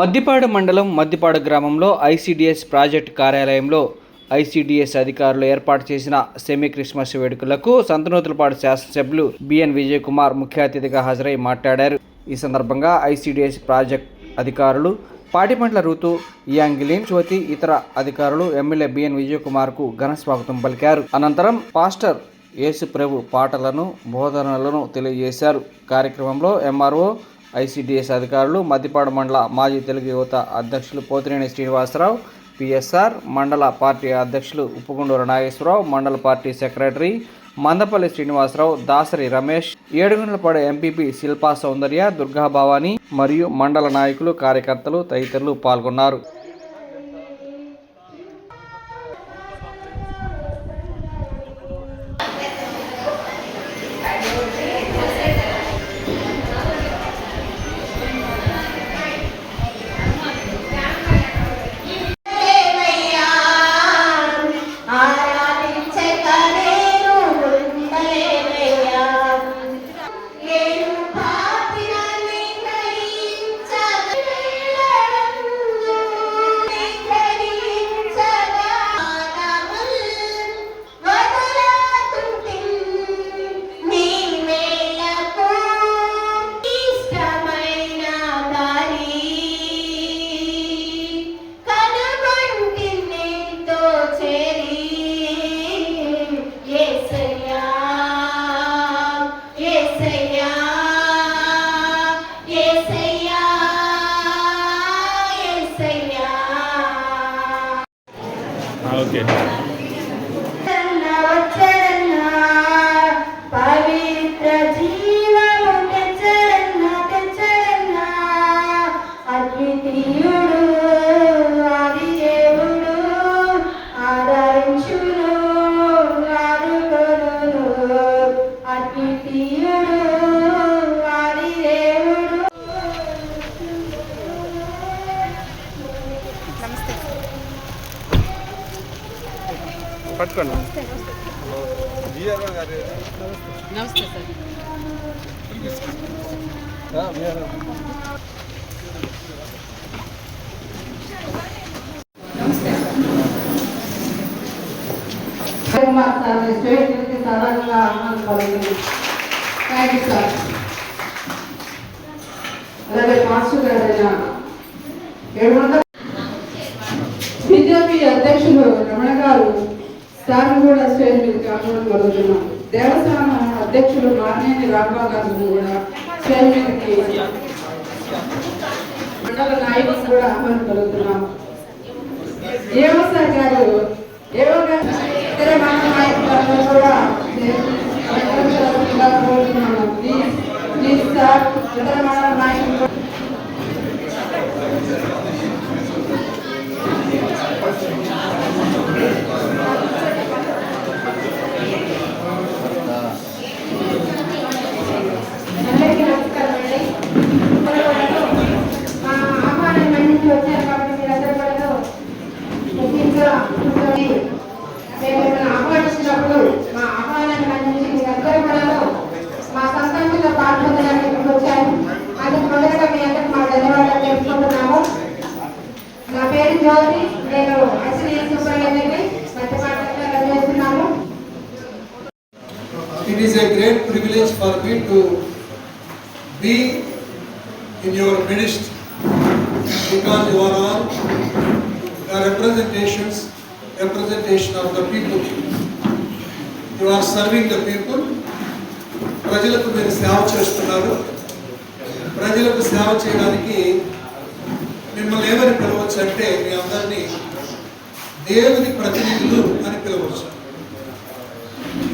మద్దిపాడు మండలం మద్దిపాడు గ్రామంలో ICDS project కార్యాలయంలో ఐసీడీఎస్ అధికారులు ఏర్పాటు చేసిన సెమీ క్రిస్మస్ వేడుకలకు సంతనూతులపాడు శాసనసభ్యులు బిఎన్ విజయ్ కుమార్ ముఖ్య అతిథిగా హాజరై మాట్లాడారు. ఈ సందర్భంగా ఐసీడీఎస్ ప్రాజెక్ట్ అధికారులు పాటిపంట్ల ఋతు యాంగిలిన్ జ్యోతి ఇతర అధికారులు ఎమ్మెల్యే బిఎన్ విజయ్ కుమార్కు ఘన స్వాగతం పలికారు. అనంతరం పాస్టర్ యేసు ప్రభు పాటలను బోధనలను తెలియజేశారు. కార్యక్రమంలో ఎంఆర్ఓ ఐసీడీఎస్ అధికారులు మద్దిపాడు మండల మాజీ తెలుగు యువత అధ్యక్షులు పోతినేని శ్రీనివాసరావు పిఎస్ఆర్ మండల పార్టీ అధ్యక్షులు ఉప్పుగుండూరు నాగేశ్వరరావు మండల party secretary Mandapalli Srinivasarao Dasari Ramesh Edugundlapadu MPP Shilpa Soundarya Durgabhavani మరియు మండల నాయకులు కార్యకర్తలు తదితరులు పాల్గొన్నారు. ఓకే. వచ్చరన్నా పవిత్ర జీవము తెచ్చరన్నా తెచ్చరన్నా అద్వితీయుడు ఆది దేవుడు ఆదరించును ఆదుకొనును. అద్వితీయుడు. పట్టుకోండి. నమస్తే సార్ కుమార్ సార్. స్టేట్ నుంచి సాధారణంగా ఆహ్వానం కలిగింది థ్యాంక్ యూ సార్ అలాగే మాస్టర్ గారైన ఏడువందల బీజేపీ అధ్యక్షులు రమణ గారు సార్ కూడా స్టేజ్ మీదకి ఆహ్వానం కలుగుతున్నాం దేవస్థానం అధ్యక్షుడు మార్నేని రాంబాబు గారిని కూడా స్టేజ్ మీదకి మండల నాయకులు కూడా ఆహ్వానం కలుగుతున్నాం ఏవో సార్ గారు ఏమో గారు ఇతర మండల నాయకులందరూ కూడా కోరుతున్నాను ప్లీజ్ ప్లీజ్ సార్ ఇతర మండల నాయకులు కూడా అందరికీ నమస్కారం అండి మా ఆహ్వానం మన్నించి వచ్చారు కాబట్టి మీరందరూ కూడా ముఖ్యంగా కూర్చొని మేము మిమ్మల్ని ఆహ్వానించినప్పుడు మా ఆహ్వానాన్ని మన్నించి మీరందరూ కూడా మా సంతంలో పాల్పొందడానికి ఇక్కడికి వచ్చారు అందుకు మొదటగా మీ అందరికి మా ధన్యవాదాలు తెలుపుకుంటున్నాము నా పేరు జ్యోతి నేను Ashwini సూపర్వైజర్ని మధ్యపాఠంలో పనిచేస్తున్నాము It is a great privilege for me to be in your midst because you are all the representations, representation of the people. You are serving the people. ప్రజలకు మీరు సేవ చేస్తున్నారు ప్రజలకు సేవ చేయడానికి మిమ్మల్ని ఏమని పిలవచ్చు అంటే మీ అందరినీ దేవుని ప్రతినిధులు అని పిలవచ్చు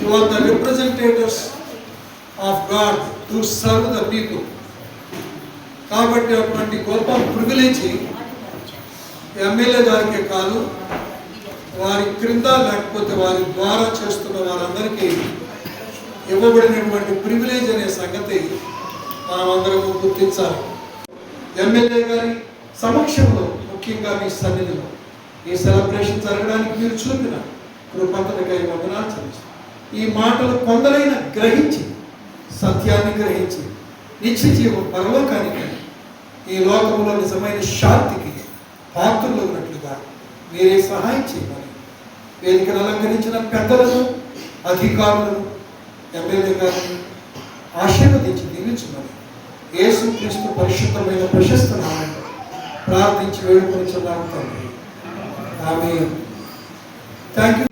You are the representatives of God to serve the people. కాబట్టి అటువంటి గొప్ప ప్రివిలేజ్ ఎమ్మెల్యే గారికే కాదు వారి క్రింద లేకపోతే వారి ద్వారా చేస్తున్న వారందరికీ ఇవ్వబడినటువంటి ప్రివిలేజ్ అనే సంగతి మనం అందరం గుర్తించాలి ఎమ్మెల్యే గారి సమక్షంలో ముఖ్యంగా మీ సన్నిధిలో ఈ సెలబ్రేషన్ జరగడానికి మీరు చూపిన కృపంతటికై వందనాలు చెల్లిస్తాను ఈ మాటలు కొందరైన గ్రహించి సత్యాన్ని గ్రహించి నిత్య జీవ పరలోకానికి ఈ లోకంలో నిజమైన శాంతికి పాత్రలు ఉన్నట్లుగా మీరే సహాయం చేయమని వేదికను అలంకరించిన పెద్దలను అధికారులను ఎమ్మెల్యే గారిని ఆశీర్వదించి దీవించమని యేసు క్రీస్తు పరిశుద్ధమైన ప్రశస్త నామం ప్రార్థించి వేడుకొని తండ్రి. ఆమె థ్యాంక్ యూ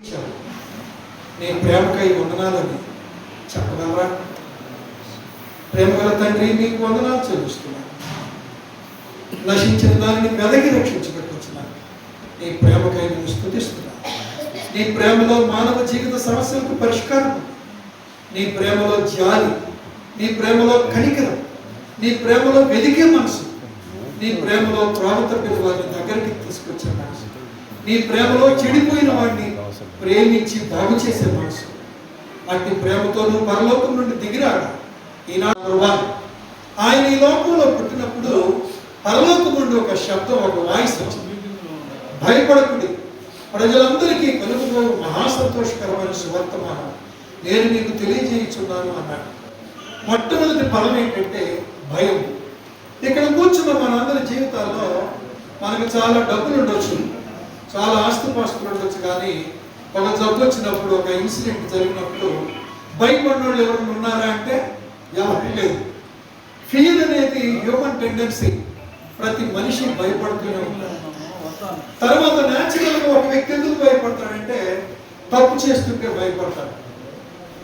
నేను ప్రేమకై వందనాలని చెప్పగలరా? ప్రేమగల తండ్రి నీకు వందనాలు చెల్లిస్తున్నాను. నశించిన దానిని వెదకి రక్షించబెట్టుకున్నాను నీ ప్రేమకై నేను స్థుతిస్తున్నాను నీ ప్రేమలో మానవ జీవిత సమస్యలకు పరిష్కారం. నీ ప్రేమలో జాలి నీ ప్రేమలో కనికరం నీ ప్రేమలో వెదికే మనసు నీ ప్రేమలో ప్రాణ తప్పిన వారిని దగ్గరికి తీసుకొచ్చే మనసు నీ ప్రేమలో చెడిపోయిన వాడిని ప్రేమించి బాగు చేసే మనసు. అట్టి ప్రేమతోనూ పరలోకం నుండి దిగిరాడు. ఈనాడు వన్. ఆయన ఈ లోకంలో పుట్టినప్పుడు పరలోకం నుండి ఒక శబ్దం ఒక వాయిస్ వచ్చింది. భయపడకుడి. ప్రజలందరికీ కలుగులో మహాసంతోషకరమైన సువర్తమానం. నేను నీకు తెలియజేయుచున్నాను అన్నాడు. మొట్టమొదటి ఫలం ఏంటంటే భయం. ఇక్కడ కూర్చున్న మనందరి జీవితాల్లో మనకు చాలా డబ్బులు ఉండొచ్చు చాలా ఆస్తుపాస్తులు ఉండొచ్చు కానీ ఒక జబ్బు వచ్చినప్పుడు ఒక ఇన్సిడెంట్ జరిగినప్పుడు భయపడిన వాళ్ళు ఎవరైనా ఉన్నారా అంటే ఎవరు లేదు ఫీల్ అనేది హ్యూమన్ టెండెన్సీ ప్రతి మనిషి భయపడుతూనే ఉంటారు తర్వాత న్యాచురల్గా ఒక వ్యక్తి ఎందుకు భయపడతాడంటే తప్పు చేస్తుంటే భయపడతాడు.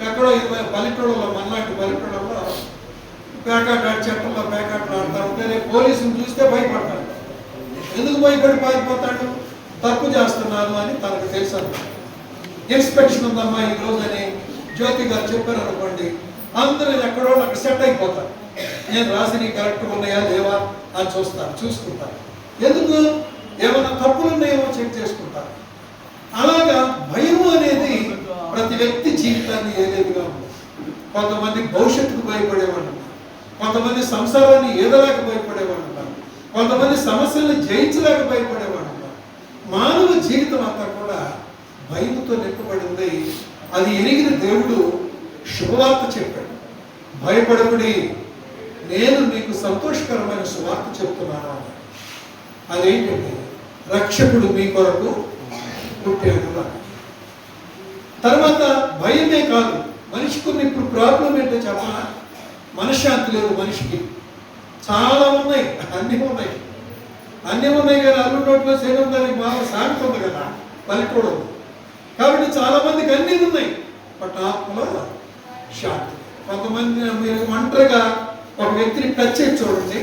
ఎక్కడో ఇరవై పల్లెటూళ్ళలో మనలాంటి పల్లెటూళ్ళలో పేకాట ఆడి చట్టంలో పేకాటలు ఆడతా ఉంటే రేపు పోలీసులు చూస్తే భయపడతాడు. ఎందుకు భయపడి పారిపోతాడు? తప్పు చేస్తున్నాను అని తనకు తెలుసు ఇన్స్పెక్షన్ ఉందమ్మా ఈ రోజని జ్యోతి గారు చెప్పారు అనుకోండి అందరూ ఎక్కడో అక్కడ సెట్ అయిపోతారు. నేను రాసినవి కరెక్ట్గా ఉన్నాయా లేవా అని చూస్తాను చూసుకుంటాను ఎందుకు? ఏమైనా తప్పులు ఉన్నాయేమో చెక్ చేసుకుంటారు. అలాగా భయం అనేది ప్రతి వ్యక్తి జీవితాన్ని ఏదేదిగా ఉంది కొంతమంది భవిష్యత్తుకు భయపడేవాళ్ళు కొంతమంది సంసారాన్ని ఏదలేక భయపడేవాళ్ళు ఉన్నారు. కొంతమంది సమస్యలను జయించలేక భయపడేవాళ్ళు ఉన్నారు. మానవ జీవితం అంతా కూడా భయముతో నింపబడింది అది ఎరిగిన దేవుడు శుభవార్త చెప్పాడు. భయపడకుడి నేను నీకు సంతోషకరమైన శుభార్త చెప్తున్నాను అదేంటంటే రక్షకుడు మీ కొరకు పుట్టాడు తర్వాత భయమే కాదు మనిషికి ఉన్న ఇప్పుడు ప్రాబ్లం ఏంటో చెప్పనా? మనశ్శాంతి లేదు మనిషికి. చాలా ఉన్నాయి అన్నీ ఉన్నాయి. అన్నీ ఉన్నాయి కదా అల్లుడోట్లో సేవ దానికి బాగా సాగుతుంది కదా పల్లెటూడదు కాబట్టి చాలా మందికి అన్నీ ఉన్నాయి. బట్ ఆత్మలో శాంతి. కొంతమంది మీరు ఒంటరిగా ఒక వ్యక్తిని టచ్ చేసి చూడండి.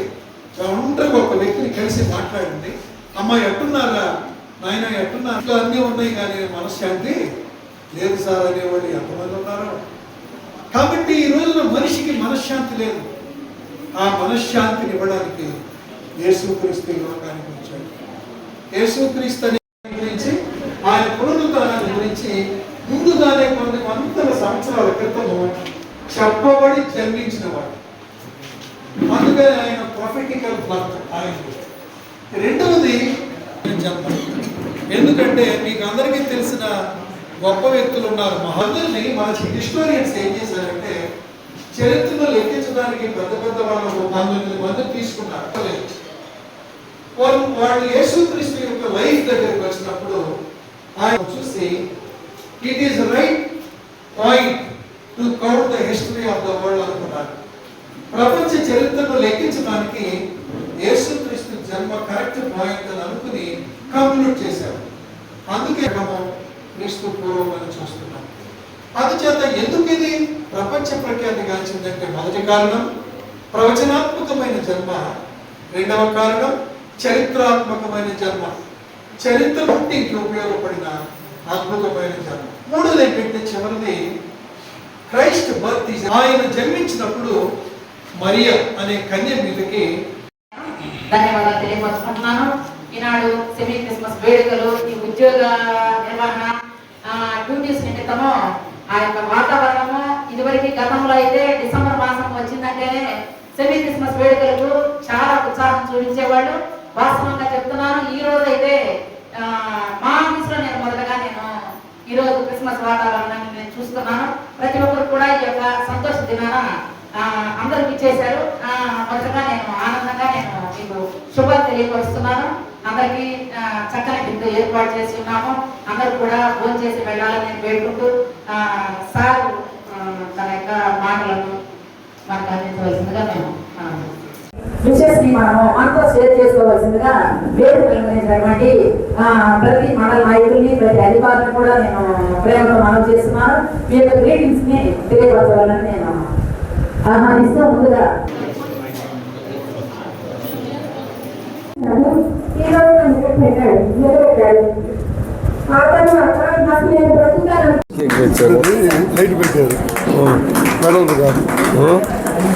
ఒంటరిగా ఒక వ్యక్తిని కలిసి మాట్లాడండి. అమ్మ ఎట్టున్నారా? నాయన ఎట్టున్నారు? ఇట్లా అన్నీ ఉన్నాయి కానీ మనశ్శాంతి లేదు సార్ అనేవాడు ఎంతమంది ఉన్నారో. కాబట్టి ఈ రోజున మనిషికి మనశ్శాంతి లేదు. ఆ మనశ్శాంతిని ఇవ్వడానికి యేసుక్రీస్తు లోకానికి వచ్చాడు. యేసుక్రీస్తు అనే గురించి ఆయన పునరుద్ధానాన్ని గురించి ముందుగానే కొన్ని వందల సంవత్సరాల క్రితము చెప్పబడి జన్మించిన వాడు. అందుకని ఆయన ప్రొఫెటికల్ బర్త్ ఆయన రెండవది నేను చెప్పను. ఎందుకంటే మీకు అందరికీ తెలిసిన గొప్ప వ్యక్తులు ఉన్నారు. మహందరిని మన హిస్టోరియన్స్ ఏం చేశారంటే చరిత్రను లెక్కించడానికి పెద్ద పెద్ద వాళ్ళు పంతొమ్మిది మంది తీసుకున్నారు. వాళ్ళు వాళ్ళు యేసుక్రీస్తు యొక్క లైఫ్ దగ్గరికి వచ్చినప్పుడు ఆయన చూసి it is right point to count the history of the world అనుకున్నారు. ప్రపంచ చరిత్రను లెక్కించడానికి యేసుక్రీస్తు జన్మ కరెక్ట్ పాయింట్ అని అనుకుని కంప్లీట్ చేశారు. అందుకే మనం క్రీస్తు పూర్వం అని చూస్తున్నాం. అందుచేత ఎందుకు ఇది ప్రపంచ ప్రఖ్యాతి గాంచిందంటే మొదటి కారణం ప్రవచనాత్మకమైన జన్మ. రెండవ కారణం చరిత్రాత్మకమైన జన్మ. చరిత్ర పుట్టికి ఉపయోగపడిన అద్భుతమైన జన్మ మూడోది ఏంటంటే చివరిది క్రైస్ట్ బర్త్ ఆయన జన్మించినప్పుడు మరియ అనే కన్య మీదకి ధన్యవాదాలు తెలియపరచుకుంటున్నాను. ఈనాడు సెమీ క్రిస్మస్ వేడుకలు ఈ ఉద్యోగ నిర్వహణ డ్యూటీస్ నిమిత్తము ఆ యొక్క వాతావరణము ఇదివరకు గతంలో అయితే డిసెంబర్ మాసం వచ్చిందంటేనే సెమీ క్రిస్మస్ వేడుకలకు చాలా ఉత్సాహం చూపించేవాళ్ళు. వాస్తవంగా చెప్తున్నాను ఈ రోజు అయితే ఆ, మా ఆఫీస్లో నేను మొదట ఈరోజు క్రిస్మస్ వాతావరణాన్ని నేను చూస్తున్నాను. ప్రతి ఒక్కరు కూడా ఈ యొక్క సంతోష దినాన అందరికి ఇచ్చేశారు. మొదటగా నేను ఆనందంగా నేను మీకు శుభాలు తెలియపరుస్తున్నాను. అందరికీ చక్కని విందు ఏర్పాటు చేసి ఉన్నాము. అందరూ కూడా ఫోన్ చేసి వెళ్ళాలని నేను వేడుకుంటూ సార్ తన యొక్క మాటలను మనకు అందించవలసిందిగా మేము విషెస్ని మనము మనతో షేర్ చేసుకోవాల్సిందిగా వేదిక నిర్వహించినటువంటి ఆ, ప్రతి మండల నాయకుల్ని ప్రతి అధికారులను కూడా నేను ప్రేమతో మనవి చేస్తున్నాను. మీ యొక్క గ్రీటింగ్స్ని తెలియపరచాలని నేను ఆహ్వానిస్తూ ముందుగా. లైట్ పెట్టారు. మెడల్ కాదు.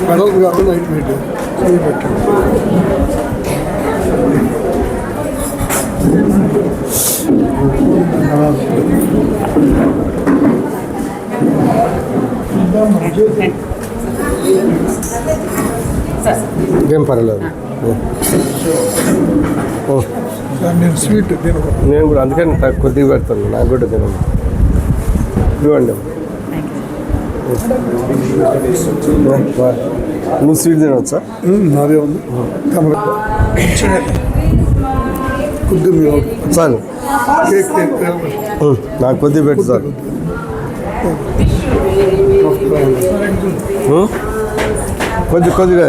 మెడల్ కాదు లైట్ పెట్టారు. ఏం పర్వాలేదు. నేను స్వీట్ నేను నేను కూడా అందుకని తక్కువ కొద్దిగా పెడతాను. నాకు కూడా తినండి ఇవ్వండి. వా. నువ్వు స్వీట్ తినవచ్చా నాదే ఉంది కమల కొద్ది మీరు చాలు కేక్ కేక్ ఉం, నాకు కొద్దిగా పెట్టు చాలు ఉం? కొద్ది కొద్దిగా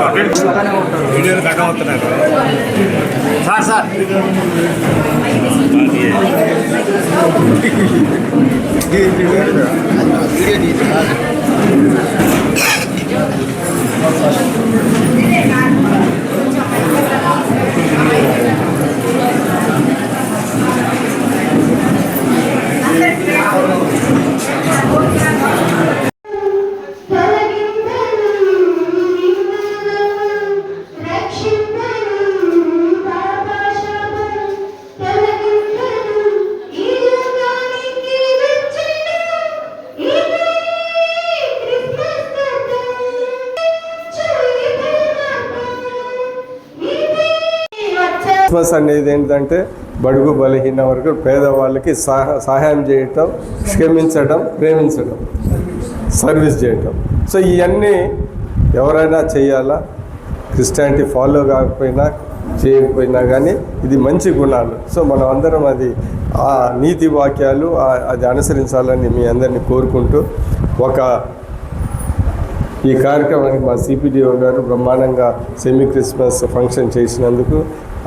వీడియోలు కట్ అవుతున్నారు సార్ సార్. క్రిస్మస్ అనేది ఏంటంటే బడుగు బలహీన వరకు పేదవాళ్ళకి సహా సహాయం చేయటం క్షమించడం ప్రేమించడం సర్వీస్ చేయటం. సో ఇవన్నీ ఎవరైనా చేయాలా? క్రిస్టియానిటీ ఫాలో కాకపోయినా చేయకపోయినా కానీ ఇది మంచి గుణాలు. సో మనం అందరం అది ఆ నీతి వాక్యాలు అది అనుసరించాలని మీ అందరినీ కోరుకుంటూ ఒక ఈ కార్యక్రమానికి మా సిపిడిఓ గారు బ్రహ్మాండంగా సెమీ క్రిస్మస్ ఫంక్షన్ చేసినందుకు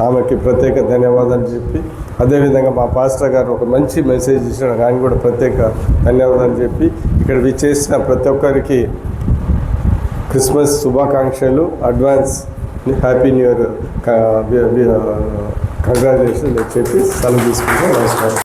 ఆమెకి ప్రత్యేక ధన్యవాదాలు చెప్పి అదేవిధంగా మా పాస్టర్ గారు ఒక మంచి మెసేజ్ ఇచ్చిన ఆయన కూడా ప్రత్యేక ధన్యవాదాలు చెప్పి ఇక్కడ విచ్చేసిన ప్రతి ఒక్కరికి క్రిస్మస్ శుభాకాంక్షలు advance happy new year congratulation చెప్పి సెలవు తీసుకుంటాం నమస్కారం.